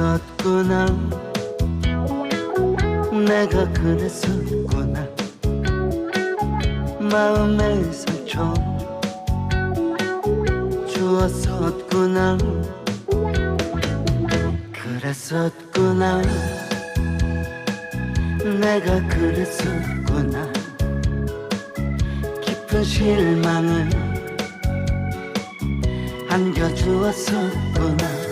그랬었구나. 내가 그랬었구나. 마음의 상처 주었었구나. 그랬었구나. 내가 그랬었구나. 깊은 실망을 안겨주었었구나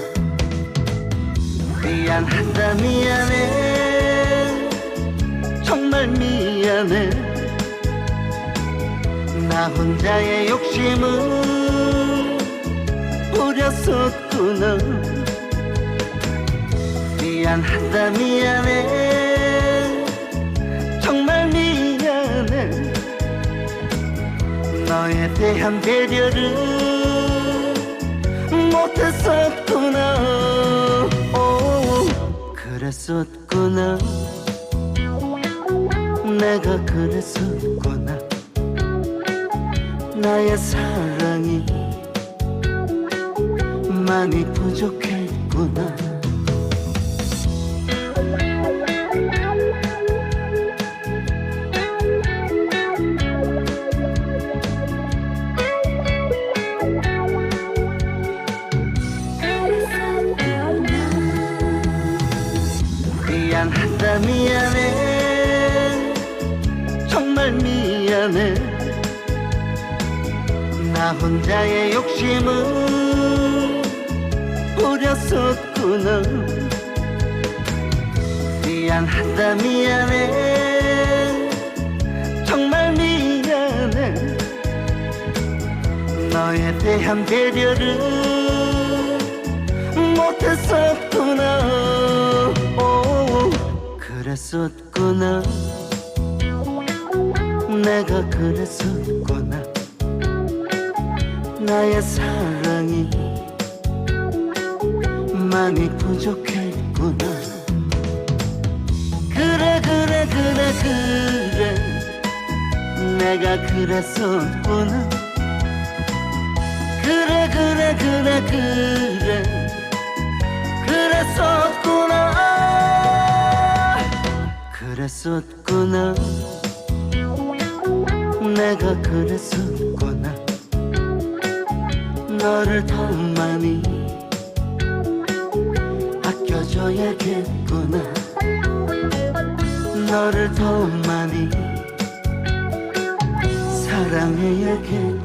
미안하다 미안해. 정말 미안해. 나 혼자의 욕심을 부렸었구나. 미안하다 미안해. 정말 미안해. 너에 대한 배려를 못했었구나. 오, 그랬었구나. 내가 그랬었구나. 나의 사랑이 많이 부족했구나 미안하다 미안해. 정말 미안해. 나 혼자의 욕심을 부렸었구나. 미안하다 미안해. 정말 미안해. 너에 대한 배려를 못했었 그랬었구나. 내가 그랬었구나. 나의 사랑이 많이 부족했구나. 그래 그래 그래 그래. 내가 그랬었구나. 그래 그래 그래 그래 그랬었구나. 내가 그랬었구나. 너를 더 많이 아껴줘야겠구나. 너를 더 많이 사랑해야겠구나